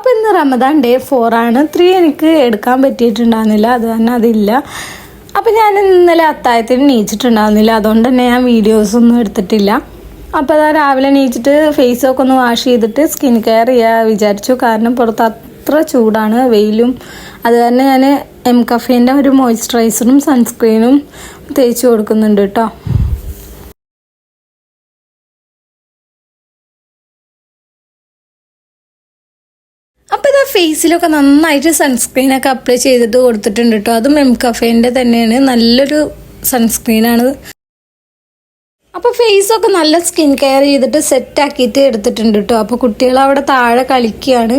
അപ്പോൾ ഇന്ന് Ramadan day four ആണ്. ത്രീ എനിക്ക് എടുക്കാൻ പറ്റിയിട്ടുണ്ടായിരുന്നില്ല. അത് തന്നെ അതില്ല. അപ്പോൾ ഞാൻ ഇന്നലെ അത്തായത്തിന് നീച്ചിട്ടുണ്ടായിരുന്നില്ല. അതുകൊണ്ട് തന്നെ ഞാൻ വീഡിയോസ് ഒന്നും എടുത്തിട്ടില്ല. അപ്പോൾ അതാ രാവിലെ നീച്ചിട്ട് ഫേസൊക്കെ ഒന്ന് വാഷ് ചെയ്തിട്ട് സ്കിൻ കെയർ ചെയ്യാൻ വിചാരിച്ചു. കാരണം പുറത്ത് അത്ര ചൂടാണ് വെയിലും. അത് തന്നെ ഞാൻ എം കഫേന്റെ ഒരു മോയ്സ്ചറൈസറും സൺസ്ക്രീനും തേച്ച് കൊടുക്കുന്നുണ്ട് കേട്ടോ ഫേസിലൊക്കെ നന്നായിട്ട് സൺസ്ക്രീൻ ഒക്കെ അപ്ലൈ ചെയ്തിട്ട് കൊടുത്തിട്ടുണ്ട് കേട്ടോ അതും എം കഫേന്റെ തന്നെയാണ്. നല്ലൊരു സൺസ്ക്രീനാണ് അപ്പോൾ ഫേസൊക്കെ നല്ല സ്കിൻ കെയർ ചെയ്തിട്ട് സെറ്റ് ആക്കിയിട്ട് എടുത്തിട്ടുണ്ട് കേട്ടോ അപ്പോൾ കുട്ടികൾ അവിടെ താഴെ കളിക്കുകയാണ്.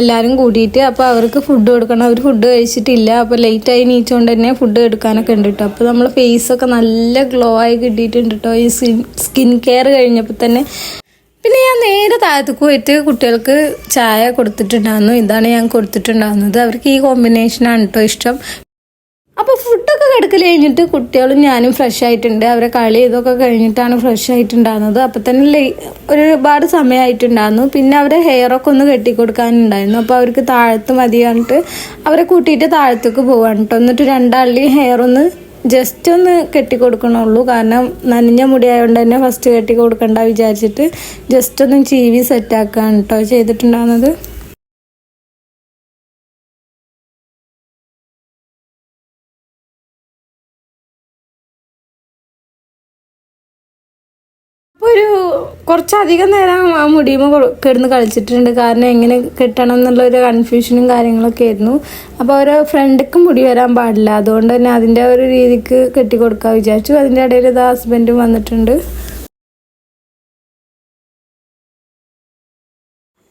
എല്ലാവരും കൂടിയിട്ട് അപ്പോൾ അവർക്ക് ഫുഡ് കൊടുക്കണം. അവർ ഫുഡ് കഴിച്ചിട്ടില്ല. അപ്പോൾ ലേറ്റായി നീച്ചുകൊണ്ട് തന്നെ ഫുഡ് എടുക്കാനൊക്കെ ഉണ്ട് കേട്ടോ അപ്പോൾ നമ്മൾ ഫേസൊക്കെ നല്ല ഗ്ലോ ആയി കിട്ടിയിട്ടുണ്ട് കേട്ടോ ഈ സ്കിൻ കെയർ കഴിഞ്ഞപ്പോൾ തന്നെ. ഞാൻ നേരെ താഴത്തേക്ക് പോയിട്ട് കുട്ടികൾക്ക് ചായ കൊടുത്തിട്ടുണ്ടായിരുന്നു. ഇതാണ് ഞാൻ കൊടുത്തിട്ടുണ്ടായിരുന്നത്. അവർക്ക് ഈ കോമ്പിനേഷനാണ് കേട്ടോ ഇഷ്ടം. അപ്പോൾ ഫുഡൊക്കെ കിടക്കൽ കഴിഞ്ഞിട്ട് കുട്ടികളും ഞാനും ഫ്രഷ് ആയിട്ടുണ്ട്. അവരെ കളി ഇതൊക്കെ കഴിഞ്ഞിട്ടാണ് ഫ്രഷ് ആയിട്ടുണ്ടായിരുന്നത്. അപ്പം തന്നെ ഒരുപാട് സമയമായിട്ടുണ്ടായിരുന്നു പിന്നെ അവരെ ഹെയറൊക്കെ ഒന്ന് കെട്ടി കെട്ടിക്കൊടുക്കാനുണ്ടായിരുന്നു. അപ്പോൾ അവർക്ക് താഴത്ത് മതി അവരെ കൂട്ടിയിട്ട് താഴത്തേക്ക് പോവാണ് കേട്ടോ എന്നിട്ട് രണ്ടാളുടെയും ഹെയർ ഒന്ന് ജസ്റ്റ് ഒന്ന് കെട്ടി കൊടുക്കണുള്ളൂ കാരണം നനഞ്ഞ മുടി ആയതുകൊണ്ട് തന്നെ ഫസ്റ്റ് കെട്ടി കൊടുക്കണ്ട വിചാരിച്ചിട്ട് ജസ്റ്റ് ഒന്ന് ചീവി സെറ്റാക്കുകയാണ് കേട്ടോ ചെയ്തിട്ടുണ്ടാകുന്നത് ഒരു കുറച്ചധികം നേരം ആ മുടിയുമ്പോൾ കിടന്ന് കളിച്ചിട്ടുണ്ട്. കാരണം എങ്ങനെ കിട്ടണം എന്നുള്ള ഒരു കൺഫ്യൂഷനും കാര്യങ്ങളൊക്കെ ആയിരുന്നു. അപ്പോൾ ഓരോ ഫ്രണ്ടിക്ക് മുടി വരാൻ പാടില്ല. അതുകൊണ്ട് തന്നെ അതിന്റെ ഒരു രീതിക്ക് കെട്ടിക്കൊടുക്കാൻ വിചാരിച്ചു. അതിന്റെ ഇടയിൽ ഇത് ഹസ്ബൻഡും വന്നിട്ടുണ്ട്.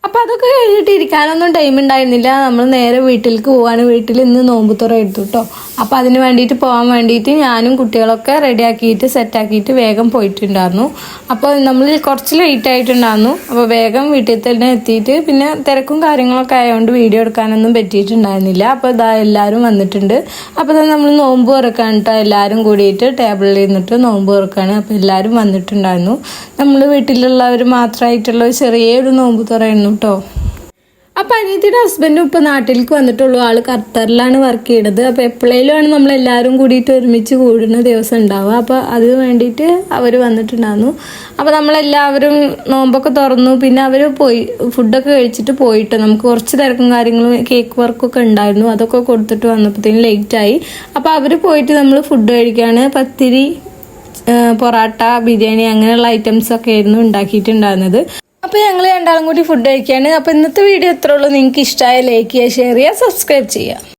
അപ്പോൾ അതൊക്കെ കഴിഞ്ഞിട്ട് ഇരിക്കാനൊന്നും ടൈം ഉണ്ടായിരുന്നില്ല. നമ്മൾ നേരെ വീട്ടിലേക്ക് പോവാണ്. വീട്ടിൽ ഇന്ന് നോമ്പുത്തുറ എടുത്തു കേട്ടോ അപ്പോൾ അതിന് വേണ്ടിയിട്ട് പോകാൻ വേണ്ടിയിട്ട് ഞാനും കുട്ടികളൊക്കെ റെഡിയാക്കിയിട്ട് സെറ്റാക്കിയിട്ട് വേഗം പോയിട്ടുണ്ടായിരുന്നു. അപ്പോൾ നമ്മൾ കുറച്ച് ലേറ്റ് ആയിട്ടുണ്ടായിരുന്നു. അപ്പോൾ വേഗം വീട്ടിൽ തന്നെ എത്തിയിട്ട് പിന്നെ തിരക്കും കാര്യങ്ങളൊക്കെ ആയതുകൊണ്ട് വീഡിയോ എടുക്കാനൊന്നും പറ്റിയിട്ടുണ്ടായിരുന്നില്ല. അപ്പോൾ ഇതാ എല്ലാവരും വന്നിട്ടുണ്ട്. അപ്പോൾ നമ്മൾ നോമ്പ് തുറക്കാൻ കേട്ടോ എല്ലാവരും കൂടിയിട്ട് ടേബിളിൽ ഇരുന്നിട്ട് നോമ്പ് തുറക്കാണ്. അപ്പോൾ എല്ലാവരും വന്നിട്ടുണ്ടായിരുന്നു. നമ്മൾ വീട്ടിലുള്ളവർ മാത്രമായിട്ടുള്ള ചെറിയൊരു നോമ്പ് തുറയായിരുന്നു. കേട്ടോ. അപ്പൊ അനിയത്തിയുടെ ഹസ്ബൻഡും ഇപ്പൊ നാട്ടിലേക്ക് വന്നിട്ടുള്ളൂ. ആൾ ഖത്തറിലാണ് വർക്ക് ചെയ്യണത്. അപ്പൊ എപ്പോഴേലും ആണ് നമ്മൾ എല്ലാവരും കൂടിയിട്ട് ഒരുമിച്ച് കൂടുന്ന ദിവസം ഉണ്ടാവുക. അപ്പൊ അത് വേണ്ടിയിട്ട് അവർ വന്നിട്ടുണ്ടായിരുന്നു. അപ്പൊ നമ്മളെല്ലാവരും നോമ്പൊക്കെ തുറന്നു. പിന്നെ അവർ പോയി ഫുഡൊക്കെ കഴിച്ചിട്ട് പോയിട്ട് നമുക്ക് കുറച്ച് തിരക്കും കാര്യങ്ങളും കേക്ക് വർക്കൊക്കെ ഉണ്ടായിരുന്നു. അതൊക്കെ കൊടുത്തിട്ട് വന്നപ്പോഴത്തേനും ലേറ്റ് ആയി. അപ്പൊ അവർ പോയിട്ട് നമ്മൾ ഫുഡ് കഴിക്കാണ്. പത്തിരി പൊറാട്ട ബിരിയാണി അങ്ങനെയുള്ള ഐറ്റംസ് ഒക്കെ ആയിരുന്നു ഉണ്ടാക്കിയിട്ടുണ്ടായിരുന്നത്. അപ്പോൾ ഞങ്ങൾ രണ്ടാളും കൂടി ഫുഡ് കഴിക്കുകയാണ് അപ്പോൾ ഇന്നത്തെ വീഡിയോ എത്ര ഉള്ളൂ. നിങ്ങൾക്ക് ഇഷ്ടമായ ലൈക്ക് ചെയ്യുക ഷെയർ ചെയ്യുക സബ്സ്ക്രൈബ് ചെയ്യുക.